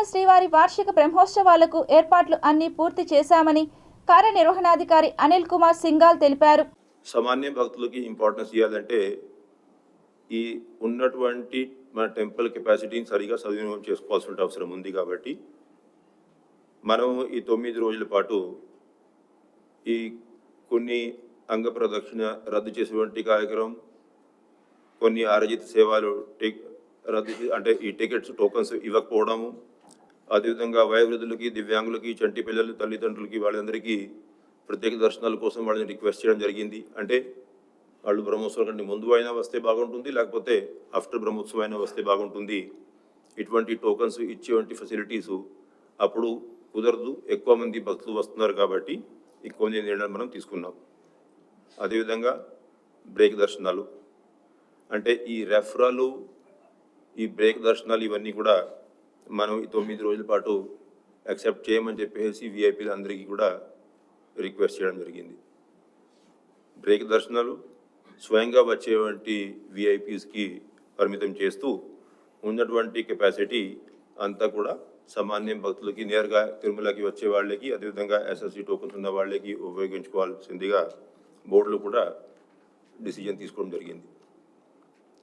తిరుమల శ్రీవారి వార్షిక బ్రహ్మోత్సవాలకు ఏర్పాట్లు అన్ని పూర్తి చేశామని కార్యనిర్వహణాధికారి అనిల్ కుమార్ సింగాల్ తెలిపారు. సామాన్య భక్తులకి ఇంపార్టెన్స్ ఇవ్వాలంటే ఈ ఉన్నటువంటి మన టెంపుల్ కెపాసిటీని సరిగా సద్వినియోగం చేసుకోవాల్సిన అవసరం ఉంది కాబట్టి మనం ఈ తొమ్మిది రోజుల పాటు ఈ కొన్ని అంగ ప్రదక్షిణ రద్దు చేసేటువంటి కార్యక్రమం కొన్ని ఆరజిత సేవలు టిక్ రద్దు అంటే ఈ టికెట్స్ టోకన్స్ ఇవ్వకపోవడము అదేవిధంగా వయోవృద్ధులకి దివ్యాంగులకి చంటి పిల్లలు తల్లిదండ్రులకి వాళ్ళందరికీ ప్రత్యేక దర్శనాల కోసం వాళ్ళని రిక్వెస్ట్ చేయడం జరిగింది. అంటే వాళ్ళు బ్రహ్మోత్సవం కంటే ముందు అయినా వస్తే బాగుంటుంది లేకపోతే ఆఫ్టర్ బ్రహ్మోత్సవం అయినా వస్తే బాగుంటుంది. ఇటువంటి టోకన్స్ ఇచ్చేవంటి ఫెసిలిటీస్ అప్పుడు కుదరదు. ఎక్కువ మంది భక్తులు వస్తున్నారు కాబట్టి ఎక్కువ కొన్ని నిర్ణయం మనం తీసుకున్నాం. అదేవిధంగా బ్రేక్ దర్శనాలు. అంటే ఈ రెఫరాలు ఈ బ్రేక్ దర్శనాలు ఇవన్నీ కూడా మనం ఈ తొమ్మిది రోజుల పాటు యాక్సెప్ట్ చేయమని చెప్పేసి విఐపీలు అందరికీ కూడా రిక్వెస్ట్ చేయడం జరిగింది. బ్రేక్ దర్శనాలు స్వయంగా వచ్చేటువంటి విఐపీస్కి పరిమితం చేస్తూ ఉన్నటువంటి కెపాసిటీ అంతా కూడా సామాన్య భక్తులకి నేరుగా తిరుమలకి వచ్చే వాళ్ళకి అదేవిధంగా ఎస్ఎస్సి టోకన్స్ ఉన్న వాళ్ళకి ఉపయోగించుకోవాల్సిందిగా బోర్డులు కూడా డిసిజన్ తీసుకోవడం జరిగింది.